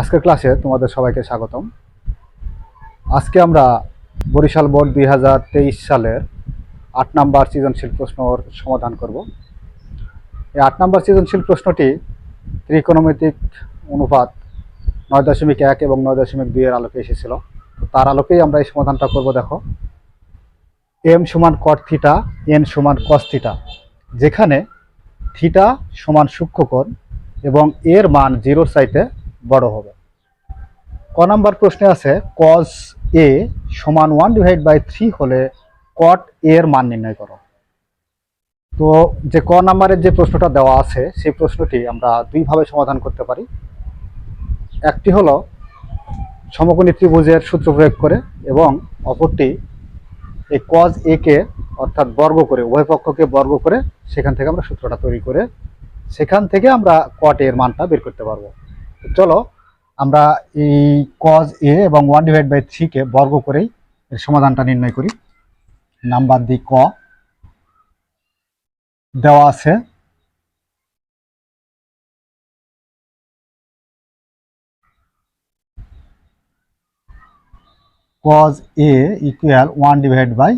আজকের ক্লাসে তোমাদের সবাইকে স্বাগতম। আজকে আমরা বরিশাল বোর্ড দুই হাজার তেইশ সালের আট নাম্বার সৃজনশীল প্রশ্নর সমাধান করব। এই আট নাম্বার সৃজনশীল প্রশ্নটি ত্রিকোণমিতিক অনুপাত নয় দশমিক এক এবং নয় দশমিক দুইয়ের আলোকে এসেছিল। তার আলোকেই আমরা এই সমাধানটা করব, দেখো। এম সমান কট থিটা এন সমান কস থিটা যেখানে থিটা সমান সূক্ষ্মকোণ এবং এর মান জিরোর সাইতে বড় হবে। ক নাম্বার প্রশ্নে আছে কজ এ সমান ওয়ান ডিভাইড বাই থ্রি হলে কট এর মান নির্ণয় করো। তো যে ক নাম্বারের যে প্রশ্নটা দেওয়া আছে, সেই প্রশ্নটি আমরা দুইভাবে সমাধান করতে পারি। একটি হলো সমকোণী ত্রিভুজের সূত্র প্রয়োগ করে এবং অপরটি এই কজ এ কে অর্থাৎ বর্গ করে, উভয় পক্ষকে বর্গ করে সেখান থেকে আমরা সূত্রটা তৈরি করে সেখান থেকে আমরা কট এর মানটা বের করতে পারব। চলো, আমরা এই কজ এ এবং ওয়ান ডিভাইড বাই থ্রিকে বর্গ করেই এর সমাধানটা নির্ণয় করি। নাম্বার দি ক। দেওয়া আছে। Cos A equal one divide by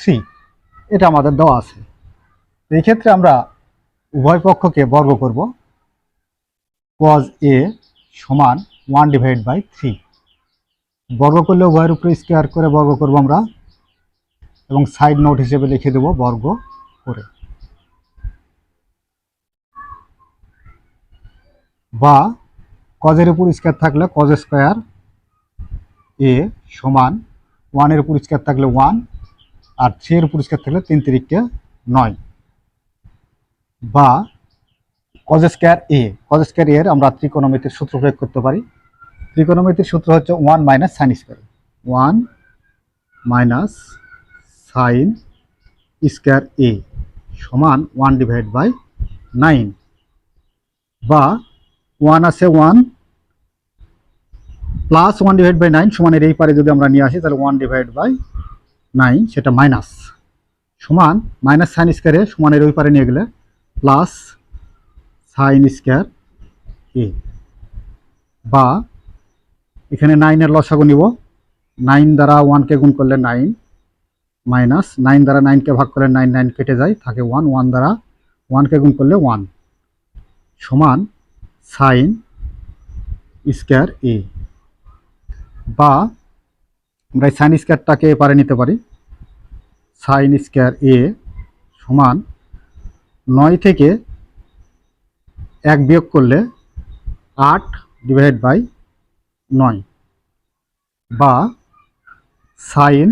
three এটা আমাদের দেওয়া আছে। এই ক্ষেত্রে আমরা উভয় পক্ষকে বর্গ করব। কজ এ সমান ওয়ান ডিভাইড বাই থ্রি বর্গ করলে উভয়ের উপরে স্কোয়ার করে বর্গ করব আমরা, এবং সাইড নোট হিসেবে লিখে দেব বর্গ করে। বা কজের উপর স্কোয়ার থাকলে কজ স্কোয়ার এ সমান ওয়ানের উপর স্কোয়ার থাকলে ওয়ান আর থ্রি এর উপর স্কোয়ার থাকলে তিন তিরিককে নয়। বা cos square A cos square এর আমরা ত্রিকোণমিতির সূত্র প্রয়োগ করতে পারি। ত্রিকোণমিতির সূত্র হচ্ছে one minus sine square one minus sine square A সমান ওয়ান ডিভাইড বাই নাইন বা ওয়ান আছে one plus one divide by nine সমানের এই পারে যদি আমরা নিয়ে আসি, তাহলে ওয়ান ডিভাইড বাই নাইন সেটা মাইনাস সমান মাইনাস সাইন স্কোয়ারে সমানের ওই পারে নিয়ে গেলে প্লাস সাইন স্কোয়ার এ বা এখানে নাইনের লসাগু নিব। নাইন দ্বারা ওয়ানকে গুণ করলে নাইন মাইনাস নাইন দ্বারা নাইনকে ভাগ করলে নাইন নাইন কেটে যায়, থাকে ওয়ান ওয়ান দ্বারা ওয়ানকে গুণ করলে ওয়ান সমান সাইন স্কোয়ার এ বা আমরা সাইন স্কোয়ারটাকে এপারে নিতে পারি। সাইন স্কোয়ার এ সমান নয় থেকে এক বিয়োগ করলে আট ডিভাইড বাই নয় বা সাইন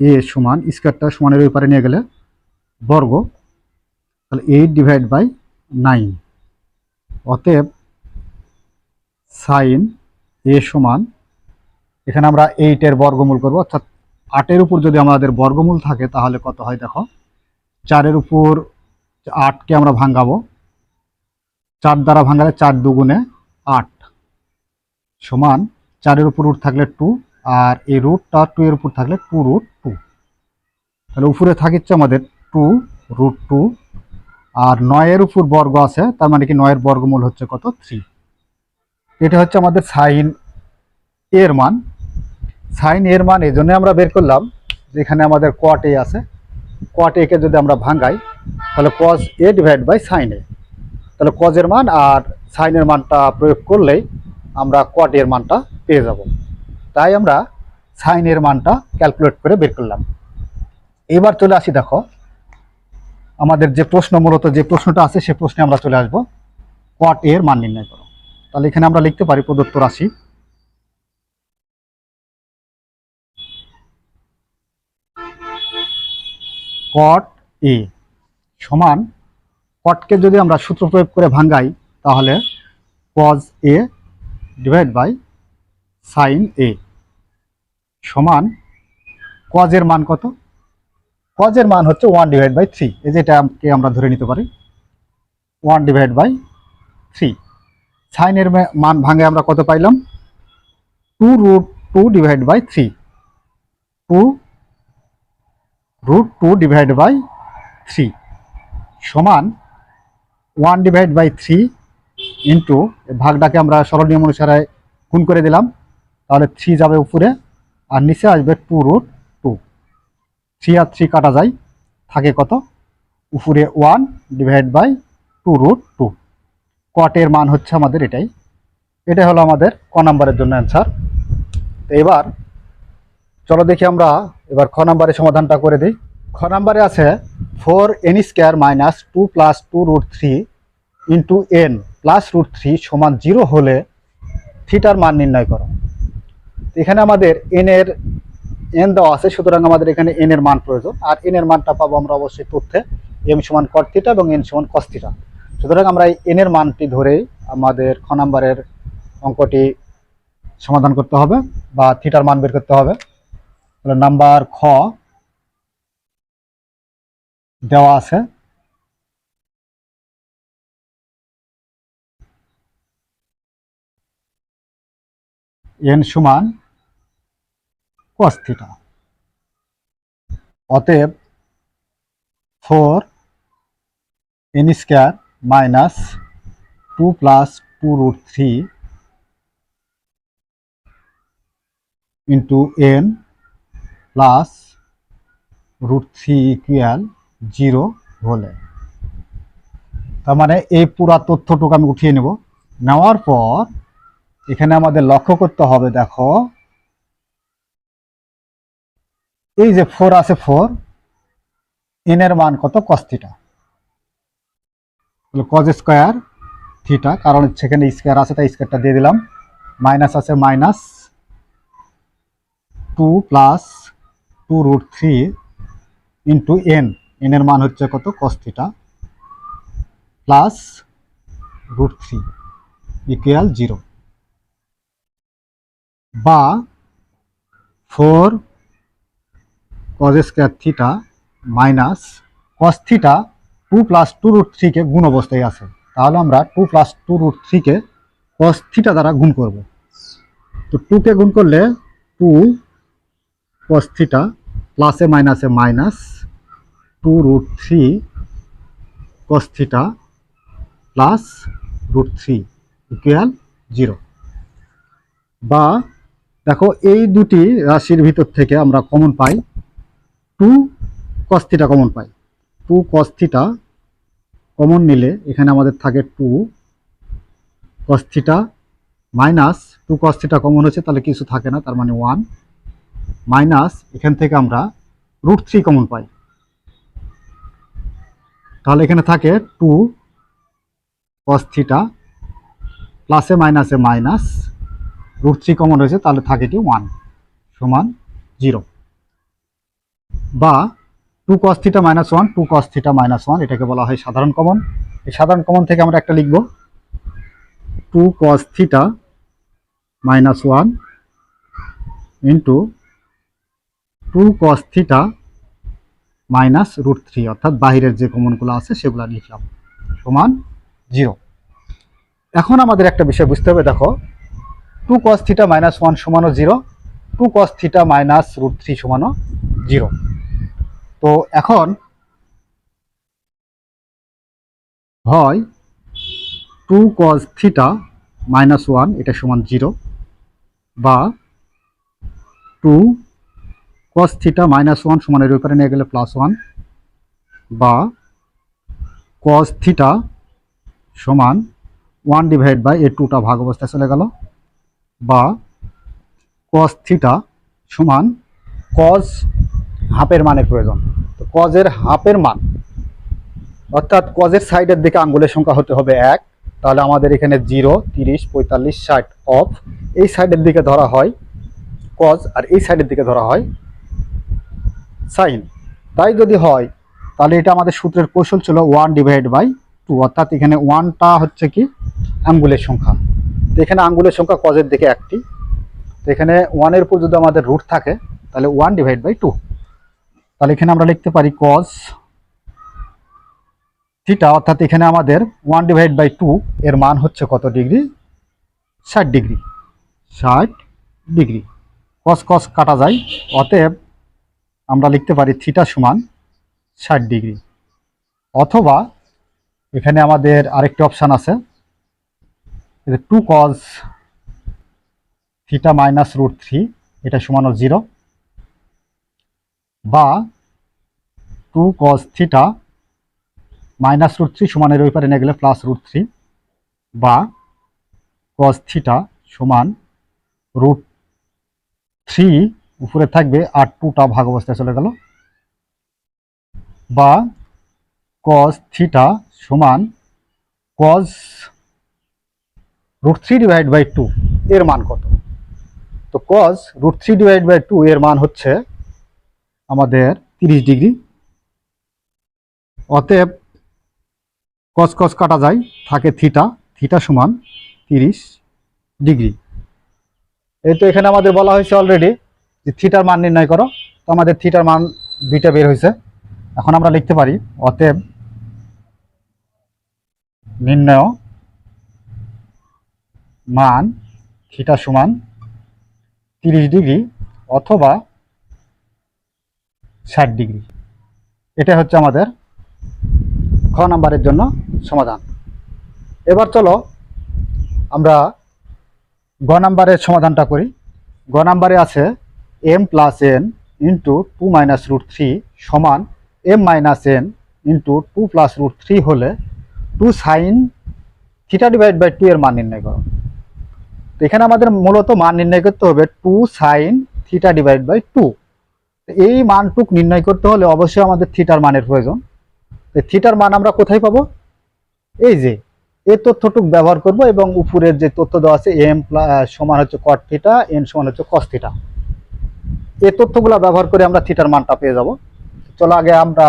এ সমান স্কোয়ারটা সমানের ওই পারে নিয়ে গেলে বর্গ, তাহলে এইট ডিভাইড বাই নাইন অতএব সাইন এ সমান, এখানে আমরা এইটের বর্গমূল করব, অর্থাৎ আটের উপর যদি আমাদের বর্গমূল থাকে, তাহলে কত হয় দেখো? চারের উপর আটকে আমরা ভাঙ্গাবো চার দ্বারা ভাঙালে চার দুগুণে আট সমান চারের উপর রুট থাকলে টু আর এই রুটটা টু এর উপর থাকলে টু রুট টু তাহলে উপরে থাকিচ্ছে আমাদের টু রুট টু আর নয়ের উপর বর্গ আছে, তার মানে কি নয়ের বর্গমূল হচ্ছে কত থ্রি এটা হচ্ছে আমাদের সাইন এর মান। সাইন এর মান এই জন্য আমরা বের করলাম যেখানে আমাদের কোয়াট এ আছে। কোয়াট একে যদি আমরা ভাঙাই, তাহলে cos A divide by sine A তাহলে কজের মান আর সাইনের মানটা প্রয়োগ করলেই আমরা কোয়াট এর মানটা পেয়ে যাব। তাই আমরা সাইনের মানটা ক্যালকুলেট করে বের করলাম। এবার চলে আসি দেখো, আমাদের যে প্রশ্ন, মূলত যে প্রশ্নটা আছে সে প্রশ্নে আমরা চলে আসব। কোয়াট এর মান নির্ণয় করো। তাহলে এখানে আমরা লিখতে পারি প্রদত্ত রাশি। কট এ সমান কটকে যদি আমরা সূত্র প্রয়োগ করে ভাঙ্গাই, তাহলে cos A divide by sine A সমান কজের মান কত? কজের মান হচ্ছে ওয়ান ডিভাইড বাই থ্রি এই যেটাকে আমরা ধরে নিতে পারি? ওয়ান ডিভাইড বাই থ্রি সাইনের মান ভাঙে আমরা কত পাইলাম? Two root two divide by three two root two divide by three সমান one divide by three into ভাগটাকে আমরা সরল নিয়ম অনুসারে গুণ করে দিলাম। তাহলে থ্রি যাবে উপরে আর নিচে আসবে টু রুট টু। থ্রি আর থ্রি কাটা যায়, থাকে কত? উপরে one divide by two root two. কটের মান হচ্ছে আমাদের এটাই। এটাই হলো আমাদের ক নাম্বারের জন্য অ্যান্সার তো এবার চলো দেখি আমরা এবার খ নাম্বারের সমাধানটা করে দিই। খ নাম্বারে আছে four N square minus two plus two root three into N plus root three সমান জিরো হলে থিটার মান নির্ণয় করো। এখানে আমাদের এন এর এন দেওয়া আছে, সুতরাং আমাদের এখানে এন এর মান প্রয়োজন। আর এন এর মানটা পাবো আমরা অবশ্যই তথ্যে। এম সমান কট থিটা এবং এন সমান কস থিটা সুতরাং আমরা এই এন এর মানটি ধরেই আমাদের খ নাম্বারের অঙ্কটি সমাধান করতে হবে বা থিটার মান বের করতে হবে। নাম্বার খ দেওয়া আছে। এন সমান cos থিটা অতএব four N square minus two plus two root three into N plus root three equal zero হলে। তার মানে এই পুরা তথ্যটুকু আমি উঠিয়ে নেব। নেওয়ার পর এখানে আমাদের লক্ষ্য করতে হবে, দেখো। এই যে ফোর আছে ফোর এন এর মান কত? কস্তিটা কজ স্কোয়ার থিটা কারণ সেখানে স্কোয়ার আছে, তাই স্কোয়ারটা দিয়ে দিলাম। মাইনাস আছে minus two plus two root three into N N এর মান হচ্ছে কত? Cos theta plus root three equal zero বা four cos square theta minus cos theta two plus two root থ্রিকে গুণ অবস্থায় আছে। তাহলে আমরা টু প্লাস টু রুট থ্রিকে কস থিটা দ্বারা গুণ করব। তো টুকে গুণ করলে টু কস থিটা প্লাসে মাইনাসে minus two root three cos plus root three equal zero বা দেখো এই দুটি রাশির ভিতর থেকে আমরা কমন পাই টু কস্থিটা কমন পাই। টু কস্থিটা কমন নিলে এখানে আমাদের থাকে two cos theta minus two cos theta common হচ্ছে তাহলে কিছু থাকে না, তার মানে ওয়ান মাইনাস এখান থেকে আমরা রুট থ্রি কমন পাই। তাহলে এখানে থাকে টু কস্থিটা প্লাসে মাইনাসে মাইনাস রুট থ্রি কমন হয়েছে তাহলে থাকে কি ওয়ান সমান জিরো বা two cos theta minus one two cos theta minus one এটাকে বলা হয় সাধারণ কমন এই সাধারণ কমন থেকে আমরা একটা লিখব। Two cos theta minus one into two cos theta minus root three অর্থাৎ বাহিরের যে কমনগুলো আছে, সেগুলো লিখলাম। সমান জিরো এখন আমাদের একটা বিষয় বুঝতে হবে, দেখো। Two cos theta minus one সমানও zero two cos theta minus root three সমানও zero তো এখন হয় two cos theta minus one এটা সমান জিরো বা two cos theta minus one সমানের ব্যাপারে নিয়ে গেলে প্লাস ওয়ান বা কস থিটা সমান ওয়ান ডিভাইড বাই এ টুটা ভাগ অবস্থায় চলে গেল বা কস থিটা সমান কজ হাফের মানের প্রয়োজন। তো কজের হাফের মান, অর্থাৎ কজের সাইডের দিকে আঙ্গুলের সংখ্যা হতে হবে এক, তাহলে আমাদের এখানে জিরো তিরিশ, পঁয়তাল্লিশ, ষাট অফ এই সাইডের দিকে ধরা হয় কজ আর এই সাইডের দিকে ধরা হয় সাইন। তাই যদি হয়, তাহলে এটা আমাদের সূত্রের কৌশল ছিল ওয়ান ডিভাইড বাই টু অর্থাৎ এখানে ওয়ানটা হচ্ছে কি? আঙ্গুলের সংখ্যা। তো এখানে আঙ্গুলের সংখ্যা কজের দিকে একটি। তো এখানে ওয়ানের উপর যদি আমাদের রুট থাকে, তাহলে ওয়ান ডিভাইড বাই টু তাহলে এখানে আমরা লিখতে পারি কজ থিটা অর্থাৎ এখানে আমাদের ওয়ান ডিভাইড বাই টু এর মান হচ্ছে কত ডিগ্রি? ষাট ডিগ্রি। ষাট ডিগ্রি। কস কস কাটা যায়। অতএব আমরা লিখতে পারি থিটা সমান ষাট ডিগ্রি। অথবা এখানে আমাদের আরেকটি অপশান আছে। Two cos theta minus root three, এটা সমান জিরো। বা two cos theta minus root three সমানের ওই পারে নিয়ে গেলে প্লাস রুট থ্রি। বা কজ থিটা সমান রুট থ্রি উপরে থাকবে আর টুটা ভাগ অবস্থায় চলে গেল। বা কজ থিটা সমান cos root three divide by two এর মান কত? তো cos root three divide by two এর মান হচ্ছে আমাদের তিরিশ ডিগ্রি। অতএব কস কস কাটা যায়, থাকে থিটা থিটা সমান তিরিশ ডিগ্রি। এই তো এখানে আমাদের বলা হয়েছে অলরেডি যে থিটার মান নির্ণয় করো, তো আমাদের থিটার মান দুইটা বের হয়েছে। এখন আমরা লিখতে পারি অতএব নির্ণয় মান থিটা সমান তিরিশ ডিগ্রি অথবা ষাট ডিগ্রি। এটা হচ্ছে আমাদের খ নাম্বারের জন্য সমাধান। এবার চলো আমরা গ নাম্বারের সমাধানটা করি। গ নাম্বারে আছে M plus N into two minus root three সমান M minus N into two plus root three হলে two sine theta divide by two এর মান নির্ণয় করো। তো এখানে আমাদের মূলত মান নির্ণয় করতে হবে two sine theta divide by two এই মানটুক নির্ণয় করতে হলে অবশ্যই আমাদের থিটার মানের প্রয়োজন। তো থিটার মান আমরা কোথায় পাবো? এই যে, এই তথ্যটুক ব্যবহার করব এবং উপরের যে তথ্য দেওয়া আছে এম সমান হচ্ছে কট থিটা এন সমান হচ্ছে কস থিটা এই তথ্যগুলো ব্যবহার করে আমরা থিটার মানটা পেয়ে যাব। চলো আগে আমরা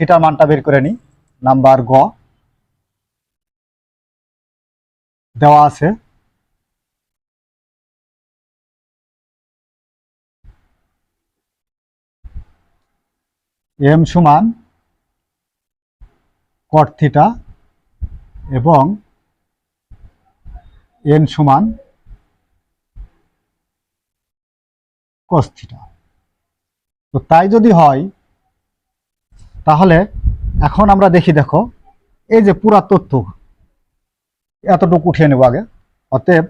থিটার মানটা বের করে নিই। নাম্বার গ। দেওয়া আছে। এম সমান কট থিটা এবং এন সমান কস থিটা তো তাই যদি হয়, তাহলে এখন আমরা দেখি, দেখো, এই যে পুরা তথ্য, এতটুকু উঠিয়ে নেব আগে। অতএব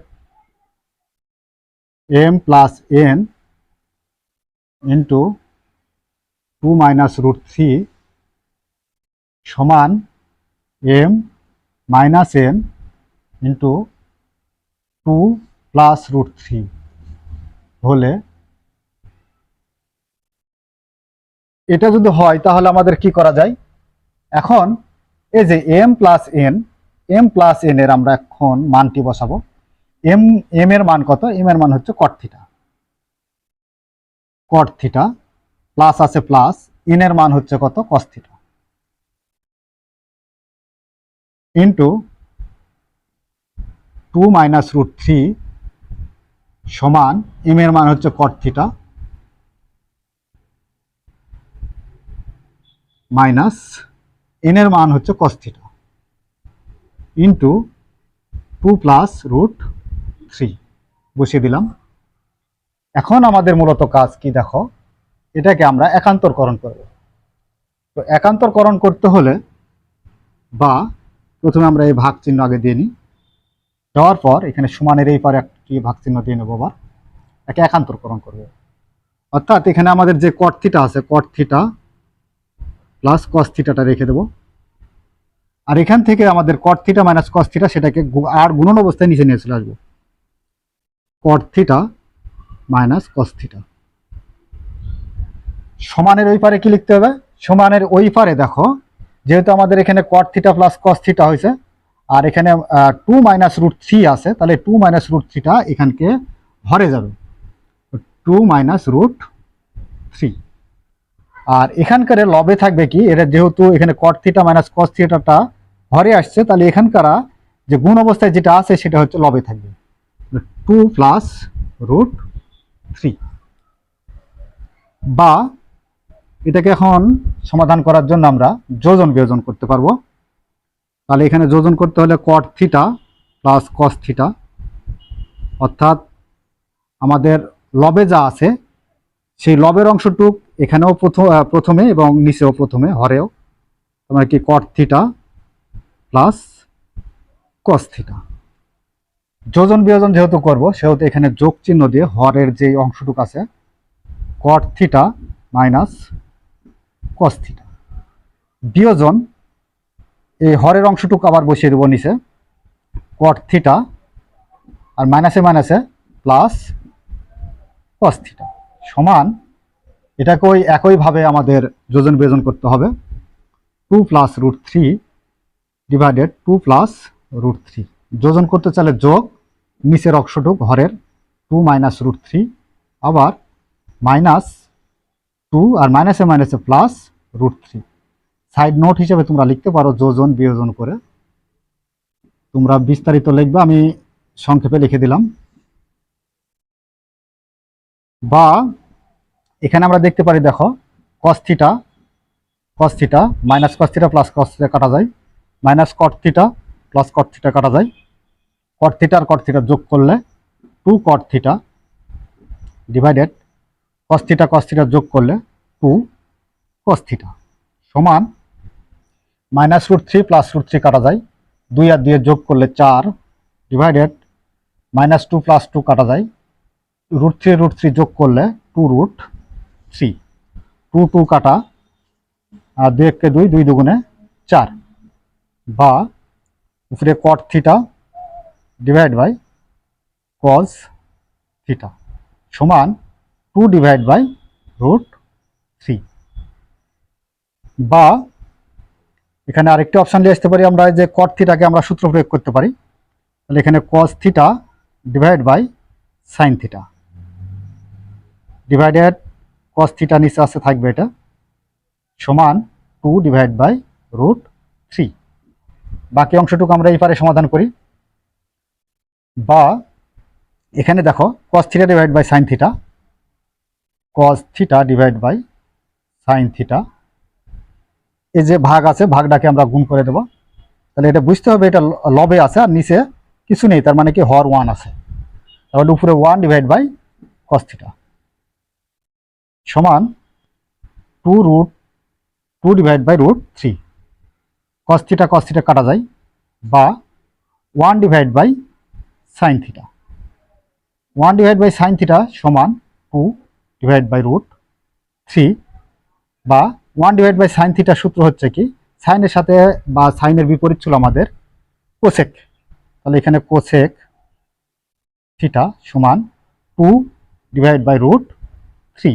M plus N into two minus root three সমান M minus N into two plus root three হলে এটা যদি হয়, তাহলে আমাদের কি করা যায়? এখন এই যে M plus N M plus N এর আমরা এখন মানটি বসাবো। এম এম এর মান কত? এম এর মান হচ্ছে cot theta cot theta plus আছে প্লাস এন এর মান হচ্ছে কত? Cos theta into two minus root three সমান এম এর মান হচ্ছে কট থিটা মাইনাস এন এর মান হচ্ছে cos theta into two plus root three বসিয়ে দিলাম। এখন আমাদের মূলত কাজ কি দেখো? এটাকে আমরা একান্তরকরণ করব। তো একান্তরকরণ করতে হলে বা প্রথমে আমরা এই ভাগ চিহ্ন আগে দিয়ে নিই। দেওয়ার পর এখানে সমানের এই পারে একটি ভাগ চিহ্ন দিয়ে নেব আবার। একে একান্তরকরণ করব। অর্থাৎ এখানে আমাদের যে কট থিটা আছে কট থিটা প্লাস কস থিটাটা রেখে দেবো। আর এখান থেকে আমাদের cot theta minus cos theta সেটাকে আর গুণন অবস্থায় নিচে নিয়ে চলে আসব। Cot theta minus cos theta সমানের ওই পারে কি লিখতে হবে? সমানের ওই পারে দেখো, যেহেতু আমাদের এখানে cot theta plus cos theta হয়েছে, আর এখানে টু মাইনাস রুট থ্রি আছে, তাহলে টু মাইনাস রুট থ্রিটা এখানকে হরে যাবে। টু মাইনাস রুট থ্রি আর এখানকার লবে থাকবে কি? এটা যেহেতু এখানে কট থিটা মাইনাস কস থিটাটা হরে আসছে, তাহলে এখানকার যে গুণ অবস্থায় যেটা আছে সেটা হচ্ছে লবে থাকবে। টু প্লাস রুট থ্রি বা এটাকে এখন সমাধান করার জন্য আমরা যোজন বিয়োজন করতে পারব। তাহলে এখানে যোজন করতে হলে cot theta plus cos theta অর্থাৎ আমাদের লবে যা আছে সেই লবের অংশটুক এখানেও প্রথম প্রথমে এবং নিচেও প্রথমে, হরেও। তোমার কি cot theta plus cos theta যোজন বিয়োজন যেহেতু করব, সেহেতু এখানে যোগ চিহ্ন দিয়ে হরের যে অংশটুক আছে cot theta minus cos theta বিয়োজন, এই হরের অংশটুক আবার বসিয়ে দেবো নিচে কট থিটা আর মাইনাসে মাইনাসে প্লাস কস থিটা সমান, এটাকে ওই একইভাবে আমাদের যোজন বিয়োজন করতে হবে। Two plus root three divided two plus root three যোজন করতে চাইলে যোগ, নিচের অংশটুক হরের টু মাইনাস রুট থ্রি আবার মাইনাস টু আর মাইনাসে মাইনাসে plus root three side note হিসেবে তোমরা লিখতে পারো যোজন বিয়োজন করে। তোমরা বিস্তারিত লিখবে, আমি সংক্ষেপে লিখে দিলাম। বা এখানে আমরা দেখতে পারি, দেখো cos theta cos theta minus cos theta plus cos theta কাটা যায় minus cot theta plus cot theta কাটা যায়। কট থিটা আর কট থিটা যোগ করলে two cot theta divided cos theta cos theta যোগ করলে টু কস থিটা সমান minus root three plus root three কাটা যায়। দুই আর দুয়ে যোগ করলে চার divided minus two plus two কাটা যায়। রুট থ্রি রুট থ্রি যোগ করলে two root three two two কাটা, আর দুই এককে দুই দুই দুগুণে চার। বা উপরে cot theta divide by cos theta সমান two divide by root three বা এখানে আরেকটি অপশান নিয়ে আসতে পারি আমরা, যে কট থিটাকে আমরা সূত্র প্রয়োগ করতে পারি। তাহলে এখানে cos theta divide by sine theta divided cos theta নিচে আছে, থাকবে এটা সমান two divide by root three বাকি অংশটুকু আমরা এই পারে সমাধান করি। বা এখানে দেখো cos theta divide by sine theta cos theta divide by sine theta এই যে ভাগ আছে, ভাগটাকে আমরা গুণ করে দেব। তাহলে এটা বুঝতে হবে, এটা লবে আছে আর নিচে কিছু নেই, তার মানে কি হর ওয়ান আছে। তাহলে উপরে one divide by cos theta সমান two root two divide by root three cos theta cos theta কাটা যায় বা one divide by sine theta one divide by sine theta সমান two divide by root three বা one divide by sine থিটার সূত্র হচ্ছে কি? সাইনের সাথে বা সাইনের বিপরীত ছিল আমাদের কোসেক তাহলে এখানে কোসেক থিটা সমান two divide by root three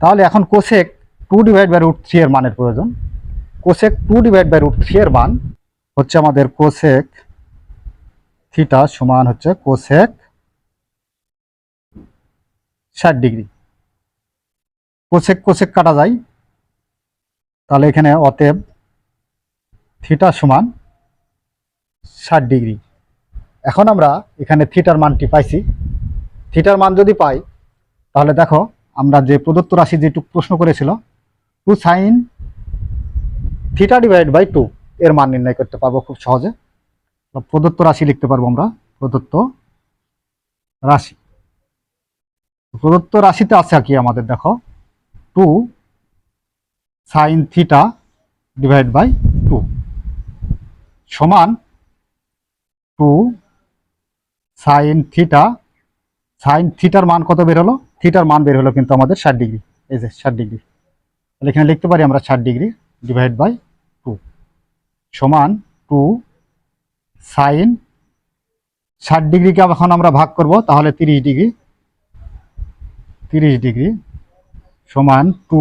তাহলে এখন cosec two divide by root three এর মানের প্রয়োজন। Cosec two divide by root three এর মান হচ্ছে আমাদের কোসেক থিটা সমান হচ্ছে কোসেক ষাট ডিগ্রি। কোসেক কোসেক কাটা যায়। তাহলে এখানে অতএব থিটা সমান ষাট ডিগ্রি। এখন আমরা এখানে থিটার মানটি পাইছি। থিটার মান যদি পাই, তাহলে দেখো আমরা যে প্রদত্ত রাশি যেটুক প্রশ্ন করেছিল two sine theta divide by two এর মান নির্ণয় করতে পারব খুব সহজে। প্রদত্ত রাশি লিখতে পারব আমরা, প্রদত্ত রাশি। প্রদত্ত রাশিতে আছে আর কি আমাদের, দেখো two sine theta divide by two সমান টু সাইন থিটা সাইন থিটার মান কত বের হলো? থিটার মান বের হলো কিন্তু আমাদের ষাট ডিগ্রি। এই যে ষাট ডিগ্রি। তাহলে এখানে লিখতে পারি আমরা ষাট ডিগ্রি ডিভাইড বাই টু সমান টু সাইন ষাট ডিগ্রিকে এখন আমরা ভাগ করব, তাহলে তিরিশ ডিগ্রি। তিরিশ ডিগ্রি সমান টু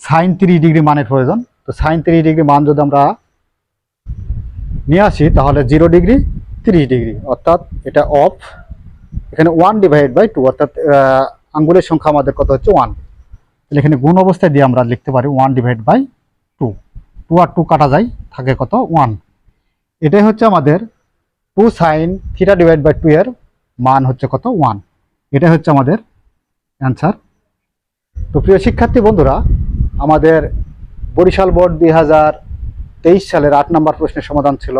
সাইন তিরিশ ডিগ্রি মানের প্রয়োজন। তো সাইন তিরিশ ডিগ্রি মান যদি আমরা নিয়ে আসি, তাহলে জিরো ডিগ্রি তিরিশ ডিগ্রি। অর্থাৎ এটা অফ এখানে ওয়ান ডিভাইড বাই টু অর্থাৎ আঙ্গুলের সংখ্যা আমাদের কত হচ্ছে ওয়ান তাহলে এখানে গুণ অবস্থায় দিয়ে আমরা লিখতে পারি one divide by two two R two কাটা যায়, থাকে কত ওয়ান এটাই হচ্ছে আমাদের two sine theta divide by two এর মান হচ্ছে কত ওয়ান এটাই হচ্ছে আমাদের অ্যান্সার তো প্রিয় শিক্ষার্থী বন্ধুরা, আমাদের বরিশাল বোর্ড দুই হাজার তেইশ সালের আট নম্বর প্রশ্নের সমাধান ছিল,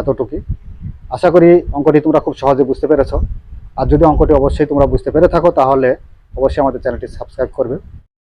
এতটুকুই। আশা করি অঙ্কটি তোমরা খুব সহজে বুঝতে পেরেছ। আর যদি অঙ্কটি অবশ্যই তোমরা বুঝতে পেরে থাকো তাহলে অবশ্যই আমাদের চ্যানেলটি সাবস্ক্রাইব করবে।